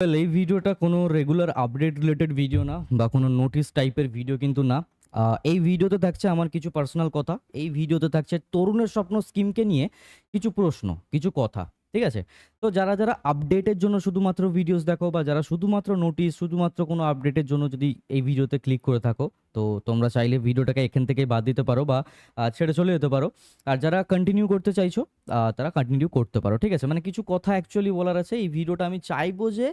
এই ভিডিওটা কোনো রেগুলার আপডেট রিলেটেড ভিডিও না বা কোনো নোটিশ টাইপের ভিডিও কিন্তু না। এই ভিডিওতে থাকছে আমার কিছু পার্সোনাল কথা। এই ভিডিওতে থাকছে তরুণের স্বপ্ন স্কিমকে নিয়ে কিছু প্রশ্ন, কিছু কথা। ঠিক আছে? তো যারা যারা আপডেটের জন্য শুধুমাত্র ভিডিওস দেখো বা যারা শুধুমাত্র নোটিশ শুধুমাত্র কোনো আপডেটের জন্য যদি এই ভিডিওতে ক্লিক করে থাকো, তো তোমরা চাইলে ভিডিওটাকে এখান থেকে বাদ দিতে পারো বা ছেড়ে চলে যেতে পারো। আর যারা কন্টিনিউ করতে চাইছো তারা কন্টিনিউ করতে পারো, ঠিক আছে? মানে কিছু কথা অ্যাকচুয়ালি বলার আছে, এই ভিডিওটা আমি চাইব যে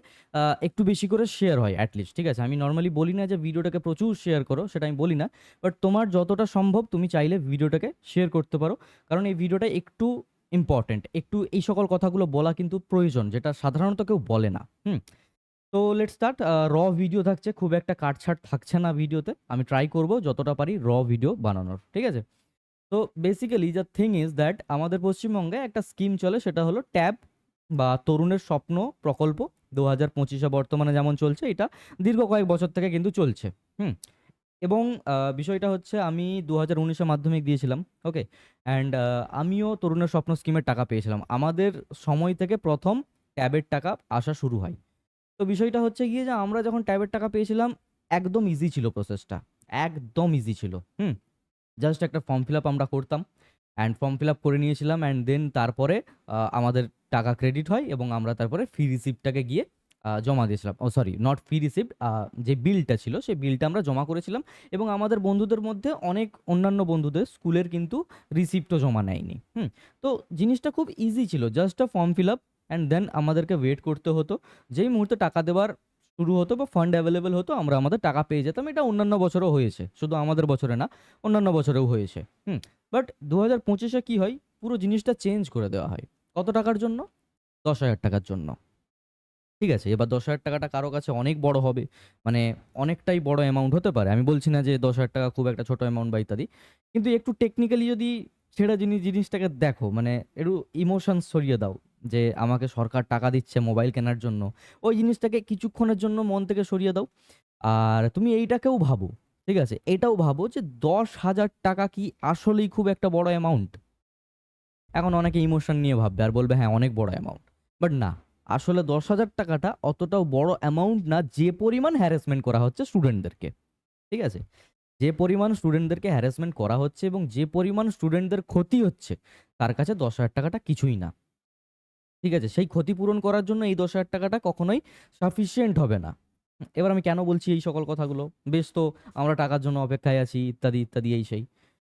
একটু বেশি করে শেয়ার হয় অ্যাটলিস্ট ঠিক আছে? আমি নর্মালি বলি না যে ভিডিওটাকে প্রচুর শেয়ার করো, সেটা আমি বলি না বাট তোমার যতটা সম্ভব তুমি চাইলে ভিডিওটাকে শেয়ার করতে পারো। কারণ এই ভিডিওটা একটু ইম্পর্ট্যান্ট একটু এই সকল কথাগুলো বলা কিন্তু প্রয়োজন, যেটা সাধারণত কেউ বলে না। হুম? তো লেট স্টার্ট র ভিডিও থাকছে, খুব একটা কাটছাট থাকছে না ভিডিওতে আমি ট্রাই করব যতটা পারি র ভিডিও বানানোর, ঠিক আছে? তো basically the thing is that আমাদের পশ্চিমবঙ্গে একটা স্কিম চলে, সেটা হলো ট্যাব বা তরুণের স্বপ্ন প্রকল্প। দু হাজার পঁচিশে বর্তমানে যেমন চলছে, এটা দীর্ঘ কয়েক বছর থেকে কিন্তু চলছে। হুম? এবং বিষয়টা হচ্ছে আমি দু হাজার উনিশে মাধ্যমিক দিয়েছিলাম, ওকে? অ্যান্ড আমিও তরুণের স্বপ্ন স্কিমের টাকা পেয়েছিলাম। আমাদের সময় থেকে প্রথম ট্যাবের টাকা আসা শুরু হয়। তো বিষয়টা হচ্ছে গিয়ে যে আমরা যখন ট্যাবের টাকা পেয়েছিলাম, একদম ইজি ছিল প্রসেসটা একদম ইজি ছিল, হুম? জাস্ট একটা ফর্ম ফিল আপ আমরা করতাম। অ্যান্ড ফর্ম ফিল আপ করে নিয়েছিলাম, অ্যান্ড দেন তারপরে আমাদের টাকা ক্রেডিট হয় এবং আমরা তারপরে ফি রিসিপ্টটাকে গিয়ে জমা দিয়েছিলাম। Oh sorry not fee receipt যে বিলটা ছিল, সেই বিলটা আমরা জমা করেছিলাম এবং আমাদের বন্ধুদের মধ্যে অনেক অন্যান্য বন্ধুদের স্কুলের কিন্তু রিসিপ্টও জমা নেয়নি। হুম, তো জিনিসটা খুব ইজি ছিল just a form fill up and then আমাদেরকে ওয়েট করতে হতো। যেই মুহূর্তে টাকা দেওয়ার শুরু হতো বা ফান্ড অ্যাভেলেবেল হতো, আমরা আমাদের টাকা পেয়ে যেতাম। এটা অন্যান্য বছরও হয়েছে, শুধু আমাদের বছরে না, অন্যান্য বছরেও হয়েছে। হুম বাট দু হাজার পঁচিশে কী হয়, পুরো জিনিসটা চেঞ্জ করে দেওয়া হয়। কত টাকার জন্য? দশ হাজার টাকার জন্য। ঠিক আছে, এবার দশ হাজার টাকাটা কারও কাছে অনেক বড় হবে মানে অনেকটাই বড় অ্যামাউন্ট হতে পারে। আমি বলছি না যে দশ হাজার টাকা খুব একটা ছোট অ্যামাউন্ট বা ইত্যাদি, কিন্তু একটু টেকনিক্যালি যদি ছেড়ে জিনিস, জিনিসটাকে দেখো মানে একটু ইমোশনস সরিয়ে দাও, যে আমাকে সরকার টাকা দিচ্ছে মোবাইল কেনার জন্য, ওই জিনিসটাকে কিছুক্ষণের জন্য মন থেকে সরিয়ে দাও। আর তুমি এইটাকেও ভাবো, ঠিক আছে, এটাও ভাবো যে দশ হাজার টাকা কি আসলেই খুব একটা বড় অ্যামাউন্ট এখন অনেকে ইমোশন নিয়ে ভাববে, আর বলবে হ্যাঁ অনেক বড় অ্যামাউন্ট বাট না। আসলে দশ হাজার টাকাটা অতটাও বড় অ্যামাউন্ট না যে পরিমাণ হ্যারাসমেন্ট করা হচ্ছে স্টুডেন্টদেরকে ঠিক আছে? যে পরিমাণ স্টুডেন্টদেরকে হ্যারাসমেন্ট করা হচ্ছে এবং যে পরিমাণ স্টুডেন্টদের ক্ষতি হচ্ছে, তার কাছে দশ হাজার টাকাটা কিছুই না। ঠিক আছে? সেই ক্ষতিপূরণ করার জন্য এই দশ হাজার টাকাটা কখনোই সাফিসিয়েন্ট হবে না। এবার আমি কেন বলছি এই সকল কথাগুলো? বেশ তো আমরা টাকার জন্য অপেক্ষায় আছি, ইত্যাদি ইত্যাদি, এই সেই।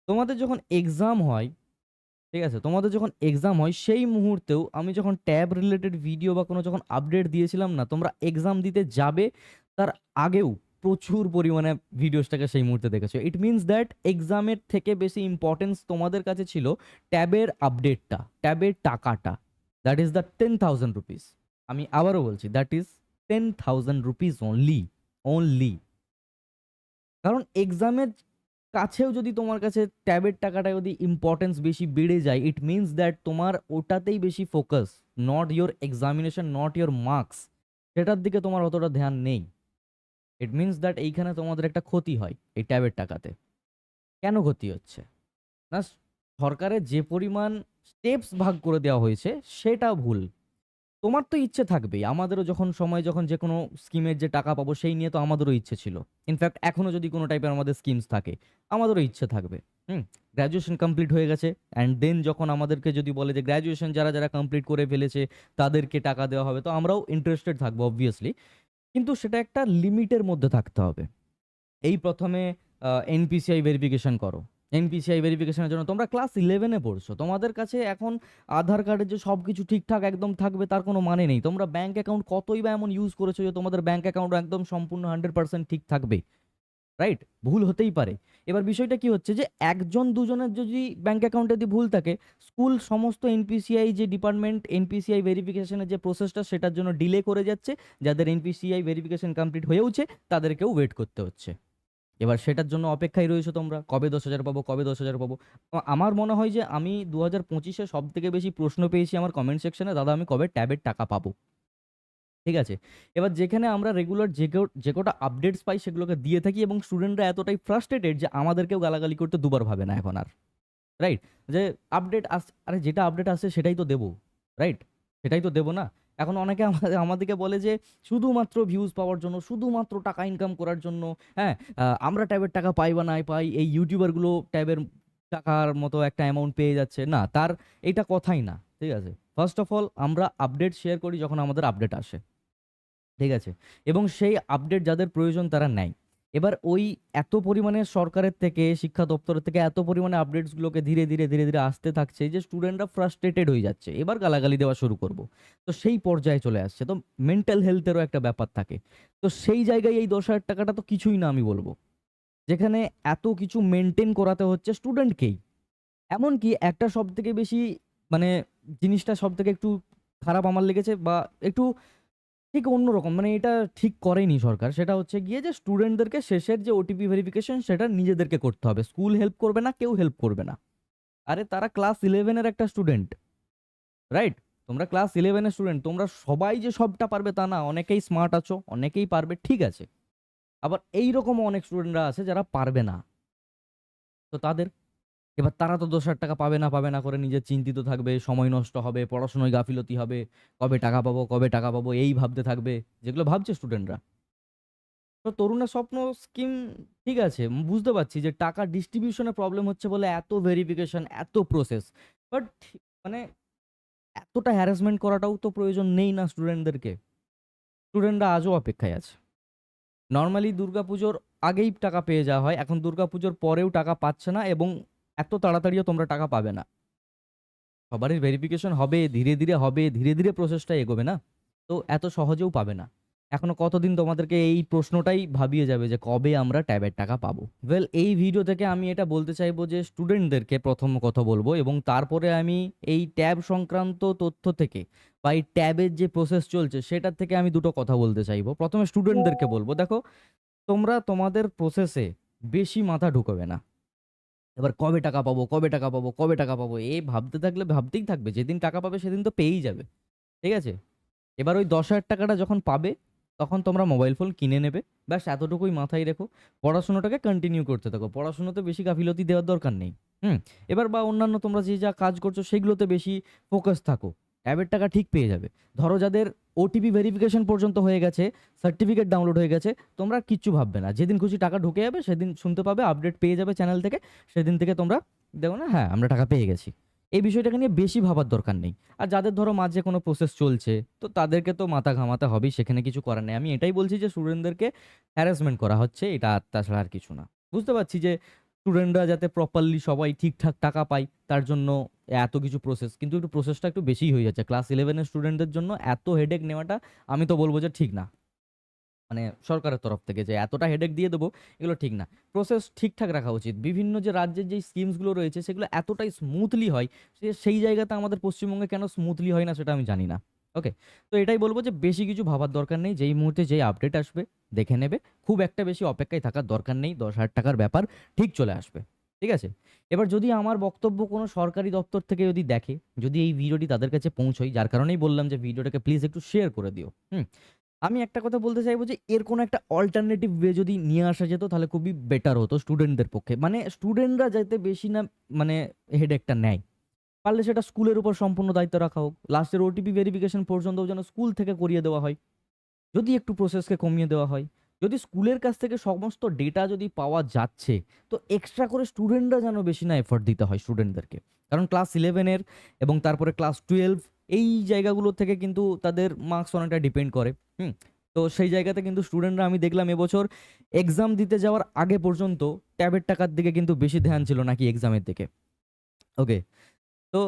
তোমাদের যখন এক্সাম হয় ঠিক আছে? তোমাদের যখন এক্সাম হয়, সেই মুহূর্তেও আমি যখন ট্যাব রিলেটেড ভিডিও বা কোনো যখন আপডেট দিয়েছিলাম না, তোমরা এক্সাম দিতে যাবে, তার আগেও প্রচুর পরিমাণে ভিডিওসটাকে সেই মুহূর্তে দেখেছ। ইট মিনস দ্যাট এক্সামের থেকে বেশি ইম্পর্টেন্স তোমাদের কাছে ছিল ট্যাবের আপডেটটা ট্যাবের টাকাটা। That is the ten thousand rupees আমি আবারও বলছি that is ten thousand rupees only only কারণ এক্সামের কাছেও যদি তোমার কাছে ট্যাবের টাকাটা যদি ইম্পর্টেন্স বেশি বেড়ে যায় ইট মিনস দ্যাট তোমার ওটাতেই বেশি focus not your examination not your marks সেটার দিকে তোমার অতটা ধ্যান নেই। ইট মিনস দ্যাট এইখানে তোমাদের একটা ক্ষতি হয়, এই ট্যাবের টাকাতে। কেন ক্ষতি হচ্ছে? না সরকারের যে পরিমাণ স্টেপস ভাগ করে দেওয়া হয়েছে, সেটা ভুল। তোমার তো ইচ্ছে থাকবেই। আমাদেরও যখন সময়, যখন যে কোনো স্কিমের যে টাকা পাবো, সেই নিয়ে তো আমাদেরও ইচ্ছে ছিল। ইনফ্যাক্ট এখনও যদি কোনো টাইপের আমাদের স্কিমস থাকে, আমাদেরও ইচ্ছে থাকবে। হুম? গ্র্যাজুয়েশন কমপ্লিট হয়ে গেছে অ্যান্ড দেন যখন আমাদেরকে যদি বলে যে গ্র্যাজুয়েশন যারা যারা কমপ্লিট করে ফেলেছে, তাদেরকে টাকা দেওয়া হবে, তো আমরাও ইন্টারেস্টেড থাকব অবভিয়াসলি কিন্তু সেটা একটা লিমিটের মধ্যে থাকতে হবে। এই প্রথমে এনপিসিআই ভেরিফিকেশন করো। এনপিসিআই ভেরিফিকেশনের জন্য। তোমরা ক্লাস ইলেভেনে পড়ছো। তোমাদের কাছে এখন আধার কার্ডের যে সব কিছু ঠিকঠাক একদম থাকবে, তার কোনো মানে নেই। তোমরা ব্যাঙ্ক অ্যাকাউন্ট কতই বা এমন ইউজ করেছ যে তোমাদের ব্যাঙ্ক অ্যাকাউন্ট একদম সম্পূর্ণ হান্ড্রেড পার্সেন্ট ঠিক থাকবে। রাইট ভুল হতেই পারে। এবার বিষয়টা কি হচ্ছে যে, একজন দুজনের যদি ব্যাঙ্ক অ্যাকাউন্টে যদি ভুল থাকে স্কুল সমস্ত এনপিসিআই যে ডিপার্টমেন্ট এনপিসিআই ভেরিফিকেশনের যে প্রসেসটা সেটার জন্য ডিলে করে যাচ্ছে। যাদের এনপিসিআই ভেরিফিকেশন কমপ্লিট হয়েওছে, তাদেরকেও ওয়েট করতে হচ্ছে। এবার সেটার জন্য অপেক্ষায় রয়েছে তোমরা? কবে দশ হাজার পাবো, কবে দশ হাজার পাবো? আমার মনে হয় যে আমি দু হাজার পঁচিশে সব থেকে বেশি প্রশ্ন পেয়েছি আমার কমেন্ট সেকশনে দাদা আমি কবে ট্যাবের টাকা পাবো? ঠিক আছে? এবার যেখানে আমরা রেগুলার যে যে কটা আপডেটস পাই সেগুলোকে দিয়ে থাকি এবং স্টুডেন্টরা এতটাই ফ্রাস্ট্রেটেড যে আমাদেরকেও গালাগালি করতে দুবার ভাবে না এখন আর। রাইট যে আপডেট আস, আরে যেটা আপডেট আসছে সেটাই তো দেবো। রাইট সেটাই তো দেবো না? এখন অনেকে আমাদের আমাদেরকে বলে যে শুধুমাত্র ভিউজ পাওয়ার জন্য, শুধুমাত্র টাকা ইনকাম করার জন্য হ্যাঁ আমরা ট্যাবের টাকা পাই বা নাই পাই, এই ইউটিউবারগুলো ট্যাবের টাকার মতো একটা অ্যামাউন্ট পেয়ে যাচ্ছে, না, তার এটা কথাই না, ঠিক আছে? ফার্স্ট অফ অল আমরা আপডেট শেয়ার করি যখন আমাদের আপডেট আসে, ঠিক আছে? এবং সেই আপডেট যাদের প্রয়োজন তারা নেয়। এবার ওই এত পরিমাণে সরকারের থেকে, শিক্ষা দপ্তরের থেকে এত পরিমাণে আপডেটসগুলোকে ধীরে ধীরে ধীরে ধীরে আসতে থাকছে যে স্টুডেন্টরা ফ্রাস্ট্রেটেড হয়ে যাচ্ছে। এবার গালাগালি দেওয়া শুরু করব। তো সেই পর্যায়ে চলে আসছে। তো মেন্টাল হেলথেরও একটা ব্যাপার থাকে। তো সেই জায়গায় এই দশ হাজার টাকাটা তো কিছুই না আমি বলব। যেখানে এত কিছু মেনটেন করাতে হচ্ছে স্টুডেন্টকেই এমনকি একটা সব থেকে বেশি মানে জিনিসটা সব থেকে একটু খারাপ আমার লেগেছে বা একটু ঠিক অন্যরকম মানে এটা ঠিক করেনি সরকার। সেটা হচ্ছে গিয়ে যে স্টুডেন্টদেরকে শেষের যে ওটিপি ভেরিফিকেশন সেটা নিজেদেরকে করতে হবে। স্কুল হেল্প করবে না, কেউ হেল্প করবে না। আরে তারা ক্লাস ইলেভেনের একটা স্টুডেন্ট রাইট তোমরা ক্লাস ইলেভেনের স্টুডেন্ট তোমরা সবাই যে সবটা পারবে তা না, অনেকেই স্মার্ট আছো, অনেকেই পারবে, ঠিক আছে। আবার এই রকম অনেক স্টুডেন্টরা আছে যারা পারবে না। তো তাদের এবার তারা তো দশ হাজার টাকা পাবে না পাবে না করে নিজে চিন্তিত থাকবে, সময় নষ্ট হবে, পড়াশোনায় গাফিলতি হবে, কবে টাকা পাবো, কবে টাকা পাবো, এই ভাবতে থাকবে, যেগুলো ভাবছে স্টুডেন্টরা তো তরুণের স্বপ্ন স্কিম ঠিক আছে, বুঝতে পারছি যে টাকা ডিস্ট্রিবিউশনের প্রবলেম হচ্ছে বলে এত ভেরিফিকেশন এত প্রসেস বাট মানে এতটা হ্যারাসমেন্ট করাটাও তো প্রয়োজন নেই না স্টুডেন্টদেরকে স্টুডেন্টরা আজও অপেক্ষায় আছে। নর্মালি দুর্গাপুজোর আগেই টাকা পেয়ে যাওয়া হয়, এখন দুর্গাপুজোর পরেও টাকা পাচ্ছে না এবং এত তাড়াতাড়িও তোমরা টাকা পাবে না। সবারই ভেরিফিকেশন হবে, ধীরে ধীরে হবে, ধীরে ধীরে প্রসেসটা এগোবে না। তো এত সহজেও পাবে না। এখনও কতদিন তোমাদেরকে এই প্রশ্নটাই ভাবিয়ে যাবে যে কবে আমরা ট্যাবের টাকা পাবো? ওয়েল এই ভিডিও থেকে আমি এটা বলতে চাইব যে স্টুডেন্টদেরকে প্রথম কথা বলব এবং তারপরে আমি এই ট্যাব সংক্রান্ত তথ্য থেকে বা এই ট্যাবের যে প্রসেস চলছে সেটার থেকে আমি দুটো কথা বলতে চাইব। প্রথমে স্টুডেন্টদেরকে বলব, দেখো, তোমরা তোমাদের প্রসেসে বেশি মাথা ঢুকবে না। এবার কবে টাকা পাবো, কবে টাকা পাবো, কবে টাকা পাবো, এ ভাবতে থাকলে ভাবতেই থাকবে, যেদিন টাকা পাবে সেদিন তো পেয়েই যাবে, ঠিক আছে? এবার ওই দশ হাজার টাকাটা যখন পাবে, তখন তোমরা মোবাইল ফোন কিনে নেবে, ব্যাস এতটুকুই মাথায় রেখো, পড়াশোনাটাকে কন্টিনিউ করতে থাকো, পড়াশোনাতে বেশি গাফিলতি দেওয়ার দরকার নেই, হুম? এবার বা অন্যান্য তোমরা যে যা কাজ করছ সেগুলোতে বেশি ফোকাস থাকো ট্যাবের টাকা ঠিক পেয়ে যাবে। ধরো যাদের ওটিপি ভেরিফিকেশন পর্যন্ত হয়ে গেছে সার্টিফিকেট ডাউনলোড হয়ে গেছে, তোমরা কিচ্ছু ভাববে না। যেদিন খুশি টাকা ঢুকে যাবে, সেদিন শুনতে পাবে আপডেট পেয়ে যাবে চ্যানেল থেকে, সেদিন থেকে তোমরা দেখো না হ্যাঁ আমরা টাকা পেয়ে গেছি। এই বিষয়টাকে নিয়ে বেশি ভাবার দরকার নেই। আর যাদের ধরো মাঝে কোনো প্রসেস চলছে, তো তাদেরকে তো মাথা ঘামাতে হবেই, সেখানে কিছু করার নেই। আমি এটাই বলছি যে স্টুডেন্টদেরকে হ্যারাসমেন্ট করা হচ্ছে, এটা তাছাড়া আর কিছু না। বুঝতে পারছি যে স্টুডেন্টরা যাতে প্রপারলি সবাই ঠিকঠাক টাকা পায়, তার জন্য এত কিছু প্রসেস কিন্তু একটু প্রসেসটা একটু বেশিই হয়ে যাচ্ছে। ক্লাস ইলেভেনের স্টুডেন্টদের জন্য এত হেডেক নেওয়াটা আমি তো বলব যে ঠিক না। মানে সরকারের তরফ থেকে যে এতটা হেডেক দিয়ে দেবো, এগুলো ঠিক না। প্রসেস ঠিকঠাক রাখা উচিত। বিভিন্ন যে রাজ্যের যে স্কিমসগুলো রয়েছে, সেগুলো এতটাই স্মুথলি হয় সেই জায়গাতে আমাদের পশ্চিমবঙ্গে কেন স্মুথলি হয় না, সেটা আমি জানি না। ওকে তো এটাই বলব যে বেশি কিছু ভাবার দরকার নেই। যেই মুহূর্তে যেই আপডেট আসবে, দেখে নেবে। খুব একটা বেশি অপেক্ষায় থাকার দরকার নেই। দশ হাজার টাকার ব্যাপার ঠিক চলে আসবে। ঠিক আছে? এবার যদি আমার বক্তব্য কোনো সরকারি দপ্তর থেকে যদি দেখে, যদি এই ভিডিওটি তাদের কাছে পৌঁছয়, যার কারণেই বললাম যে ভিডিওটাকে প্লিজ একটু শেয়ার করে দিও। হুম? আমি একটা কথা বলতে চাইব যে এর কোনো একটা অল্টারনেটিভ ওয়ে যদি নিয়ে আসা যেত, তাহলে খুবই বেটার হতো স্টুডেন্টদের পক্ষে। মানে স্টুডেন্টরা যাতে বেশি না মানে হেডেকটা নেয়। পারলে সেটা স্কুলের উপর সম্পূর্ণ দায়িত্ব রাখা হোক। লাস্টের ওটিপি ভেরিফিকেশন পর্যন্ত যেন স্কুল থেকে করিয়ে দেওয়া হয়। যদি একটু প্রসেসকে কমিয়ে দেওয়া হয়। যদি স্কুলের কাছ থেকে সমস্ত ডেটা যদি পাওয়া যাচ্ছে, তো এক্সট্রা করে স্টুডেন্টরা যেন বেশি না এফোর্ট দিতে হয় স্টুডেন্টদেরকে কারণ ক্লাস ইলেভেনের এবং তারপরে ক্লাস টুয়েলভ এই জায়গাগুলো থেকে কিন্তু তাদের মার্কস অনেকটা ডিপেন্ড করে। হুম? তো সেই জায়গাতে কিন্তু স্টুডেন্টরা আমি দেখলাম এবছর এক্সাম দিতে যাওয়ার আগে পর্যন্ত ট্যাবের টাকার দিকে কিন্তু বেশি ধ্যান ছিল নাকি এক্সামের দিকে। ওকে তো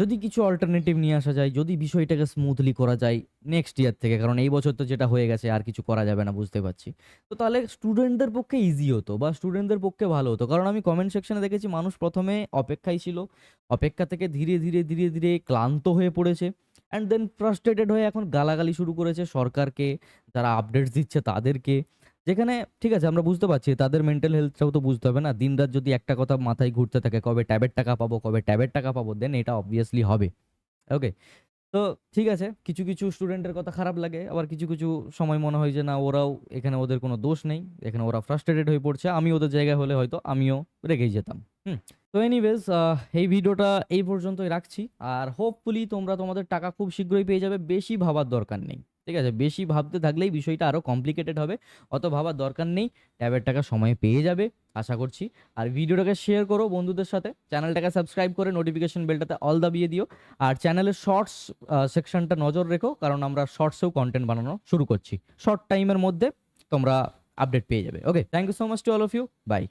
যদি কিছু অল্টারনেটিভ নিয়ে আসা যায়, যদি বিষয়টাকে স্মুথলি করা যায় নেক্সট ইয়ার থেকে, কারণ এই বছর তো যেটা হয়ে গেছে, আর কিছু করা যাবে না, বুঝতে পারছি। তো তাহলে স্টুডেন্টদের পক্ষে ইজি হতো বা স্টুডেন্টদের পক্ষে ভালো হতো, কারণ আমি কমেন্ট সেকশনে দেখেছি মানুষ প্রথমে অপেক্ষায় ছিল। অপেক্ষা থেকে ধীরে ধীরে ধীরে ধীরে ক্লান্ত হয়ে পড়েছে অ্যান্ড দেন ফ্রাস্ট্রেটেড হয়ে এখন গালাগালি শুরু করেছে সরকারকে, যারা আপডেটস দিচ্ছে তাদেরকে। যেখানে, ঠিক আছে, আমরা বুঝতে পারছি, তাদের মেন্টাল হেলথটাও তো বুঝতে হবে না। দিনরাত যদি একটা কথা মাথায় ঘুরতে থাকে, কবে ট্যাবের টাকা পাবো, কবে ট্যাবের টাকা পাবো দেন এটা অবভিয়াসলি হবে। ওকে তো ঠিক আছে, কিছু কিছু স্টুডেন্টের কথা খারাপ লাগে, আবার কিছু কিছু সময় মনে হয় যে না, ওরাও, এখানে ওদের কোনো দোষ নেই, এখানে ওরা ফ্রাস্ট্রেটেড হয়ে পড়ছে, আমি ওদের জায়গায় হলে হয়তো আমিও রেগেই যেতাম। হুম? তো এনিওয়েজ এই ভিডিওটা এই পর্যন্তই রাখছি, আর হোপফুলি তোমরা তোমাদের টাকা খুব শীঘ্রই পেয়ে যাবে, বেশি ভাবার দরকার নেই। ঠিক আছে? বেশি ভাবতে থাকলেই বিষয়টা আরও কমপ্লিকেটেড হবে। অত ভাবার দরকার নেই। ট্যাবের টাকা সময়ে পেয়ে যাবে, আশা করছি। আর ভিডিওটাকে শেয়ার করো বন্ধুদের সাথে। চ্যানেলটাকে সাবস্ক্রাইব করে নোটিফিকেশন বেলটাতে অল দাবিয়ে দিও। আর চ্যানেলের শর্টস সেকশনটা নজর রেখো, কারণ আমরা শর্টসেও কন্টেন্ট বানানো শুরু করছি। শর্ট টাইমের মধ্যে তোমরা আপডেট পেয়ে যাবে। Okay thank you so much to all of you bye